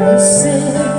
I said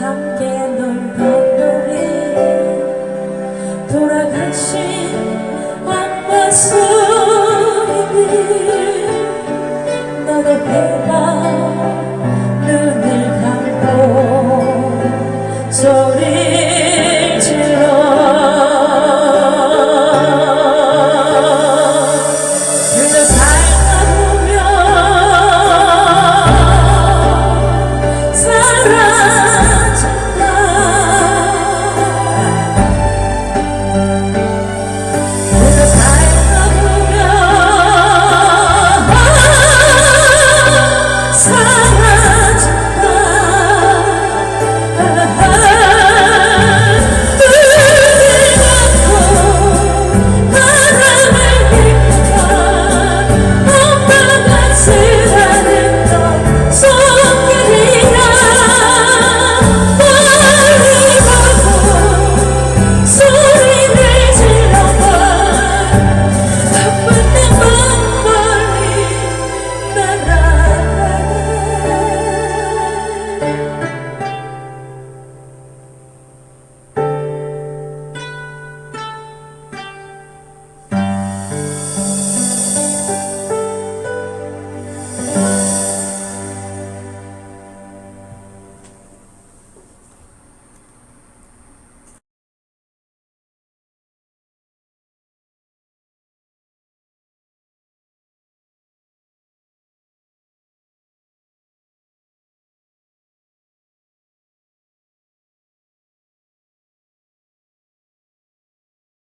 함께 널 반노래 돌아가신 왕과 소리를 너의 배가 눈을 감고 소리